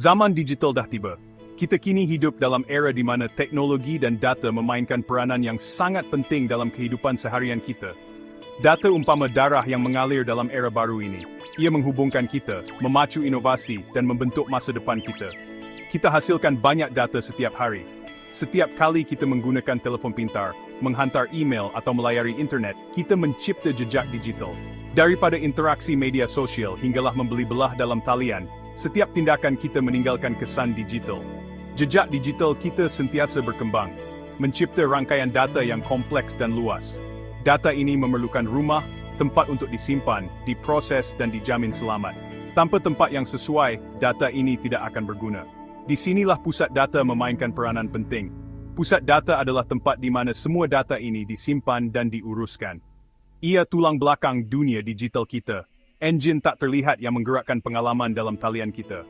Zaman digital dah tiba. Kita kini hidup dalam era di mana teknologi dan data memainkan peranan yang sangat penting dalam kehidupan seharian kita. Data umpama darah yang mengalir dalam era baru ini. Ia menghubungkan kita, memacu inovasi dan membentuk masa depan kita. Kita hasilkan banyak data setiap hari. Setiap kali kita menggunakan telefon pintar, menghantar email atau melayari internet, kita mencipta jejak digital. Daripada interaksi media sosial hinggalah membeli belah dalam talian, setiap tindakan kita meninggalkan kesan digital. Jejak digital kita sentiasa berkembang, mencipta rangkaian data yang kompleks dan luas. Data ini memerlukan rumah, tempat untuk disimpan, diproses dan dijamin selamat. Tanpa tempat yang sesuai, data ini tidak akan berguna. Di sinilah pusat data memainkan peranan penting. Pusat data adalah tempat di mana semua data ini disimpan dan diuruskan. Ia tulang belakang dunia digital kita, enjin tak terlihat yang menggerakkan pengalaman dalam talian kita.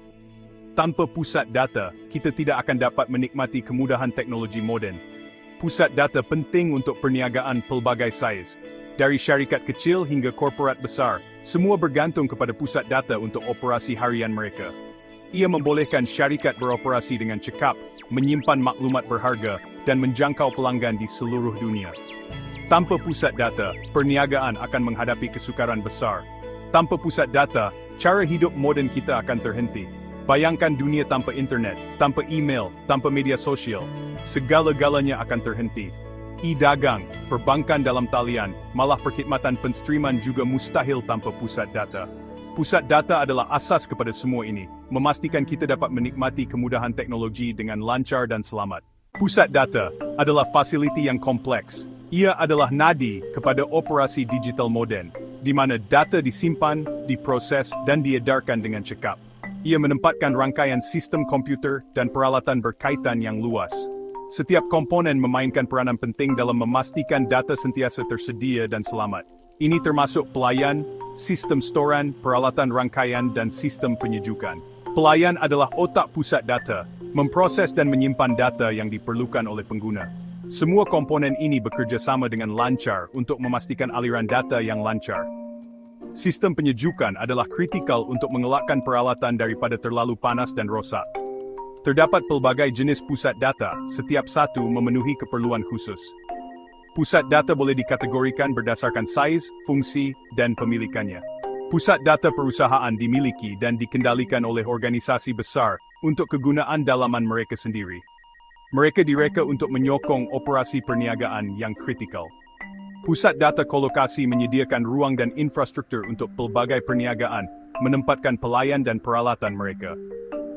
Tanpa pusat data, kita tidak akan dapat menikmati kemudahan teknologi moden. Pusat data penting untuk perniagaan pelbagai saiz. Dari syarikat kecil hingga korporat besar, semua bergantung kepada pusat data untuk operasi harian mereka. Ia membolehkan syarikat beroperasi dengan cekap, menyimpan maklumat berharga, dan menjangkau pelanggan di seluruh dunia. Tanpa pusat data, perniagaan akan menghadapi kesukaran besar. Tanpa pusat data, cara hidup moden kita akan terhenti. Bayangkan dunia tanpa internet, tanpa email, tanpa media sosial. Segala-galanya akan terhenti. E-dagang, perbankan dalam talian, malah perkhidmatan penstriman juga mustahil tanpa pusat data. Pusat data adalah asas kepada semua ini, memastikan kita dapat menikmati kemudahan teknologi dengan lancar dan selamat. Pusat data adalah fasiliti yang kompleks. Ia adalah nadi kepada operasi digital moden, di mana data disimpan, diproses, dan diedarkan dengan cekap. Ia menempatkan rangkaian sistem komputer dan peralatan berkaitan yang luas. Setiap komponen memainkan peranan penting dalam memastikan data sentiasa tersedia dan selamat. Ini termasuk pelayan, sistem storan, peralatan rangkaian, dan sistem penyejukan. Pelayan adalah otak pusat data, memproses dan menyimpan data yang diperlukan oleh pengguna. Semua komponen ini bekerja sama dengan lancar untuk memastikan aliran data yang lancar. Sistem penyejukan adalah kritikal untuk mengelakkan peralatan daripada terlalu panas dan rosak. Terdapat pelbagai jenis pusat data, setiap satu memenuhi keperluan khusus. Pusat data boleh dikategorikan berdasarkan saiz, fungsi, dan pemilikannya. Pusat data perusahaan dimiliki dan dikendalikan oleh organisasi besar untuk kegunaan dalaman mereka sendiri. Mereka direka untuk menyokong operasi perniagaan yang kritikal. Pusat data kolokasi menyediakan ruang dan infrastruktur untuk pelbagai perniagaan, menempatkan pelayan dan peralatan mereka.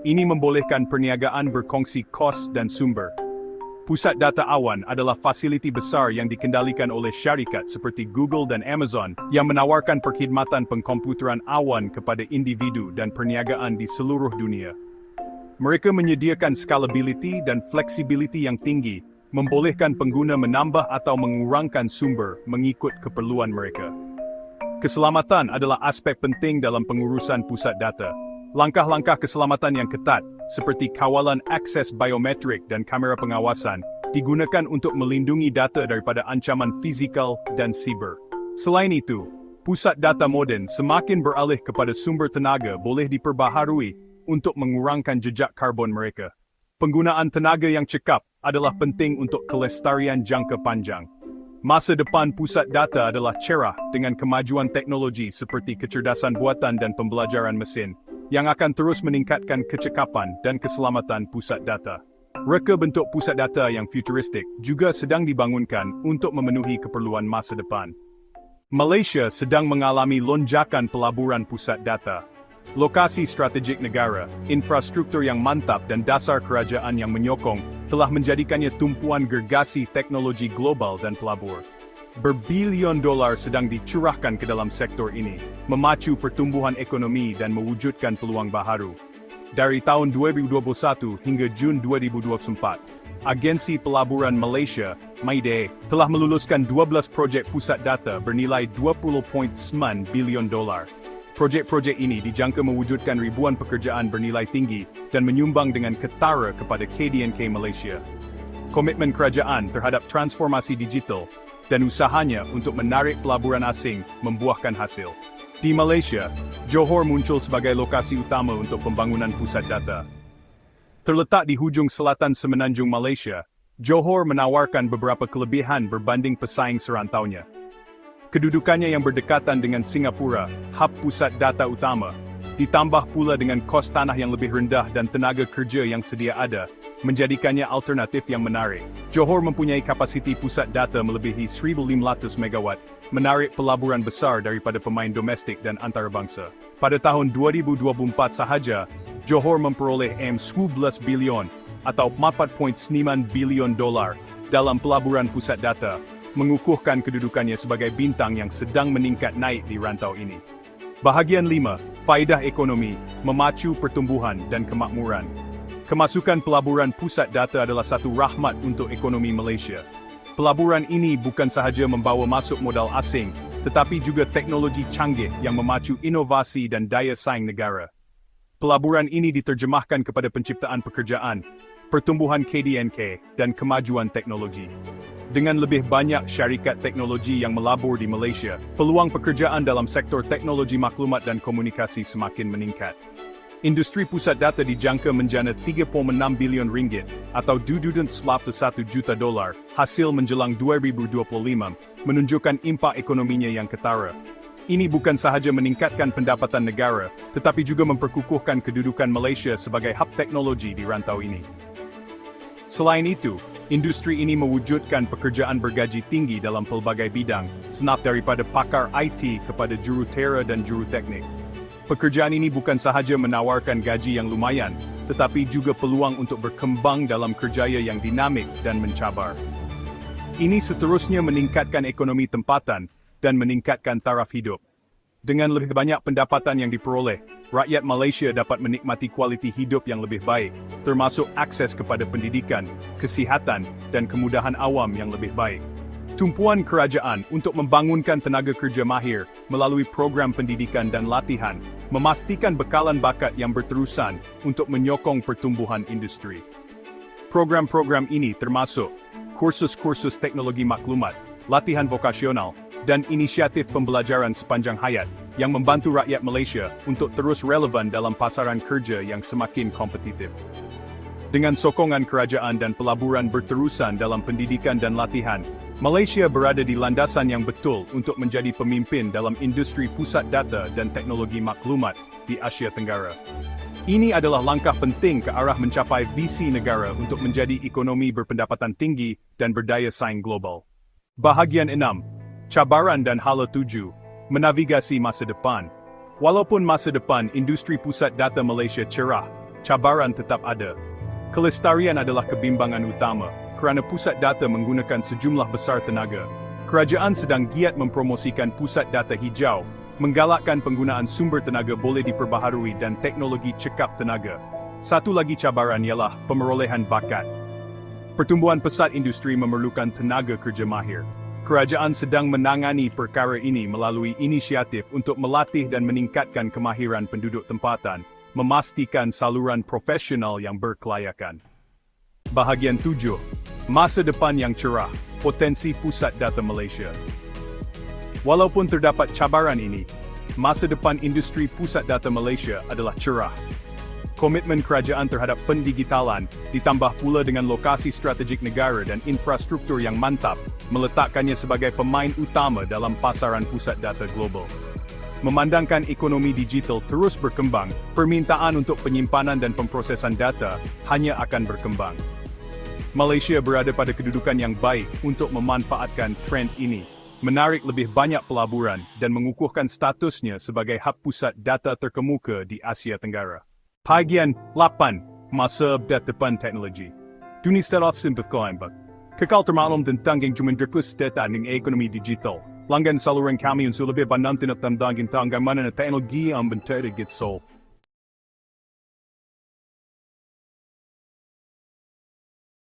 Ini membolehkan perniagaan berkongsi kos dan sumber. Pusat data awan adalah fasiliti besar yang dikendalikan oleh syarikat seperti Google dan Amazon yang menawarkan perkhidmatan pengkomputeran awan kepada individu dan perniagaan di seluruh dunia. Mereka menyediakan scalability dan flexibility yang tinggi, membolehkan pengguna menambah atau mengurangkan sumber mengikut keperluan mereka. Keselamatan adalah aspek penting dalam pengurusan pusat data. Langkah-langkah keselamatan yang ketat, seperti kawalan akses biometrik dan kamera pengawasan, digunakan untuk melindungi data daripada ancaman fizikal dan siber. Selain itu, pusat data moden semakin beralih kepada sumber tenaga boleh diperbaharui untuk mengurangkan jejak karbon mereka. Penggunaan tenaga yang cekap adalah penting untuk kelestarian jangka panjang. Masa depan pusat data adalah cerah dengan kemajuan teknologi seperti kecerdasan buatan dan pembelajaran mesin yang akan terus meningkatkan kecekapan dan keselamatan pusat data. Reka bentuk pusat data yang futuristik juga sedang dibangunkan untuk memenuhi keperluan masa depan. Malaysia sedang mengalami lonjakan pelaburan pusat data. Lokasi strategik negara, infrastruktur yang mantap dan dasar kerajaan yang menyokong telah menjadikannya tumpuan gergasi teknologi global dan pelabur. Berbilion dolar sedang dicurahkan ke dalam sektor ini, memacu pertumbuhan ekonomi dan mewujudkan peluang baharu. Dari tahun 2021 hingga Jun 2024, Agensi Pelaburan Malaysia, MAIDE, telah meluluskan 12 projek pusat data bernilai 20.9 bilion dolar. Projek-projek ini dijangka mewujudkan ribuan pekerjaan bernilai tinggi dan menyumbang dengan ketara kepada KDNK Malaysia. Komitmen kerajaan terhadap transformasi digital dan usahanya untuk menarik pelaburan asing membuahkan hasil. Di Malaysia, Johor muncul sebagai lokasi utama untuk pembangunan pusat data. Terletak di hujung selatan semenanjung Malaysia, Johor menawarkan beberapa kelebihan berbanding pesaing serantaunya. Kedudukannya yang berdekatan dengan Singapura, hub pusat data utama, ditambah pula dengan kos tanah yang lebih rendah dan tenaga kerja yang sedia ada, menjadikannya alternatif yang menarik. Johor mempunyai kapasiti pusat data melebihi 1,500 megawatt, menarik pelaburan besar daripada pemain domestik dan antarabangsa. Pada tahun 2024 sahaja, Johor memperoleh M11 bilion atau 4.9 bilion dolar dalam pelaburan pusat data, mengukuhkan kedudukannya sebagai bintang yang sedang meningkat naik di rantau ini. Bahagian 5, Faedah Ekonomi, Memacu Pertumbuhan dan Kemakmuran. Kemasukan pelaburan pusat data adalah satu rahmat untuk ekonomi Malaysia. Pelaburan ini bukan sahaja membawa masuk modal asing, tetapi juga teknologi canggih yang memacu inovasi dan daya saing negara. Pelaburan ini diterjemahkan kepada penciptaan pekerjaan, pertumbuhan KDNK, dan kemajuan teknologi. Dengan lebih banyak syarikat teknologi yang melabur di Malaysia, peluang pekerjaan dalam sektor teknologi maklumat dan komunikasi semakin meningkat. Industri pusat data dijangka menjana 3.6 bilion ringgit atau 2.91 juta dolar hasil menjelang 2025, menunjukkan impak ekonominya yang ketara. Ini bukan sahaja meningkatkan pendapatan negara, tetapi juga memperkukuhkan kedudukan Malaysia sebagai hub teknologi di rantau ini. Selain itu, industri ini mewujudkan pekerjaan bergaji tinggi dalam pelbagai bidang, senaf daripada pakar IT kepada jurutera dan juruteknik. Pekerjaan ini bukan sahaja menawarkan gaji yang lumayan, tetapi juga peluang untuk berkembang dalam kerjaya yang dinamik dan mencabar. Ini seterusnya meningkatkan ekonomi tempatan dan meningkatkan taraf hidup. Dengan lebih banyak pendapatan yang diperoleh, rakyat Malaysia dapat menikmati kualiti hidup yang lebih baik, termasuk akses kepada pendidikan, kesihatan, dan kemudahan awam yang lebih baik. Tumpuan kerajaan untuk membangunkan tenaga kerja mahir melalui program pendidikan dan latihan, memastikan bekalan bakat yang berterusan untuk menyokong pertumbuhan industri. Program-program ini termasuk kursus-kursus teknologi maklumat, latihan vokasional, dan inisiatif pembelajaran sepanjang hayat yang membantu rakyat Malaysia untuk terus relevan dalam pasaran kerja yang semakin kompetitif. Dengan sokongan kerajaan dan pelaburan berterusan dalam pendidikan dan latihan, Malaysia berada di landasan yang betul untuk menjadi pemimpin dalam industri pusat data dan teknologi maklumat di Asia Tenggara. Ini adalah langkah penting ke arah mencapai visi negara untuk menjadi ekonomi berpendapatan tinggi dan berdaya saing global. Bahagian 6. Cabaran dan hala tuju. Menavigasi masa depan. Walaupun masa depan industri pusat data Malaysia cerah, cabaran tetap ada. Kelestarian adalah kebimbangan utama, kerana pusat data menggunakan sejumlah besar tenaga. Kerajaan sedang giat mempromosikan pusat data hijau, menggalakkan penggunaan sumber tenaga boleh diperbaharui dan teknologi cekap tenaga. Satu lagi cabaran ialah pemerolehan bakat. Pertumbuhan pesat industri memerlukan tenaga kerja mahir. Kerajaan sedang menangani perkara ini melalui inisiatif untuk melatih dan meningkatkan kemahiran penduduk tempatan, memastikan saluran profesional yang berkelayakan. Bahagian 7. Masa depan yang cerah, potensi pusat data Malaysia. Walaupun terdapat cabaran ini, masa depan industri pusat data Malaysia adalah cerah. Komitmen kerajaan terhadap pendigitalan, ditambah pula dengan lokasi strategik negara dan infrastruktur yang mantap, meletakkannya sebagai pemain utama dalam pasaran pusat data global. Memandangkan ekonomi digital terus berkembang, permintaan untuk penyimpanan dan pemprosesan data hanya akan berkembang. Malaysia berada pada kedudukan yang baik untuk memanfaatkan trend ini, menarik lebih banyak pelaburan dan mengukuhkan statusnya sebagai hub pusat data terkemuka di Asia Tenggara. Bahagian 8. Masa depan teknologi. Dunia secara simplifikasi. Kekal termaklum tentang yang cuma data dengan ekonomi digital. Langgan saluran kami untuk lebih banyak tinatandang tentang bagaimana teknologi yang bentuk Gitsol.